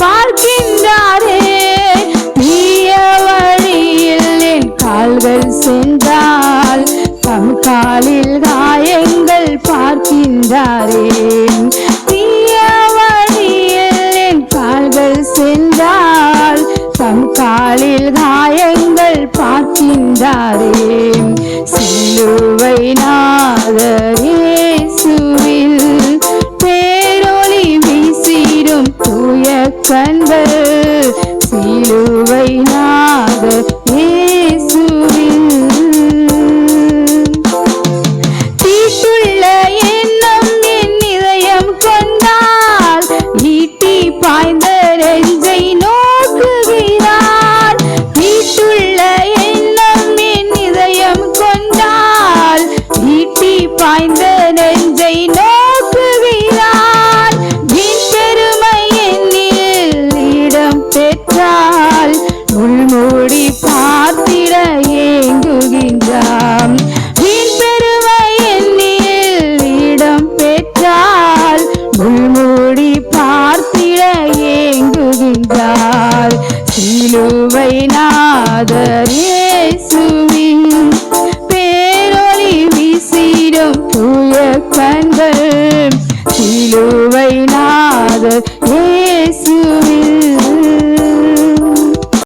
பார்க்கின்றாரே. தீய வழியில் என் கால்கள் சென்றால் தம் காலில் காயங்கள் பார்க்கின்றாரே. தீய வழியில் என் கால்கள் சென்றால் தம் காலில் காயங்கள் பார்க்கின்றாரே. சிலுவை நாதரே கண்கள் சிலுவை நாத ஏசுவே. ஏங்குகின்றாள் உள்மொழி பார்த்திட ஏங்குகின்றாள் வீண் பெருமை எண்ணியில் இடம் பெற்றால் உள்மொழி பார்த்திட ஏங்குகின்றாள் சிலுவை நாதரே சுவின் பேரொளி வீசிடும் தூய கண்கள். சிலுவை நாதர்